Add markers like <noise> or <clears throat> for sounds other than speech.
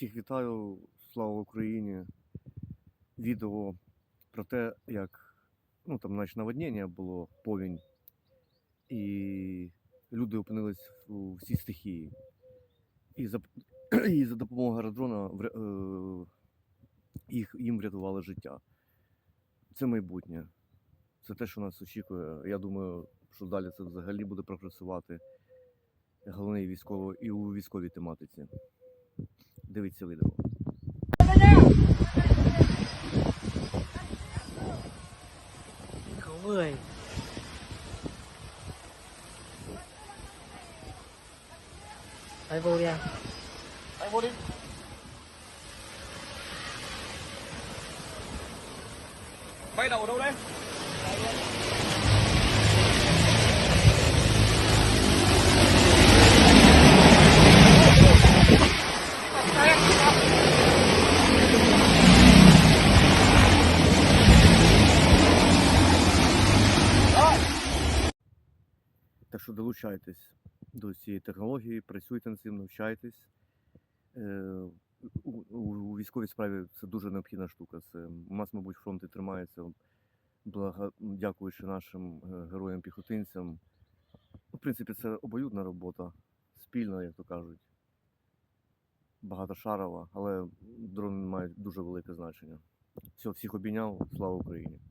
Всіх вітаю, слава Україні. Відео про те, як ну, там, значить, наводнення було, повінь, і люди опинились у всій стихії. І за, <clears throat> і за допомогою аеродрона е, їх, їм врятували життя. Це майбутнє. Це те, що нас очікує. Я думаю, що далі це взагалі буде прогресувати. Головне військово, і у військовій тематиці. Дивіться відео. Không người Đây vô đi anh Anh vô đi. Bay đậu ở đâu đây? Так що долучайтесь до цієї технології, працюйте над цим, навчайтесь. Е, У, у, військовій справі це дуже необхідна штука. Це у нас, мабуть, фронт і тримається, блага, дякуючи нашим е, героям-піхотинцям. В принципі, це обоюдна робота, спільна, як то кажуть. Багатошарова, але дрони мають дуже велике значення. Все, всіх обійняв. Слава Україні!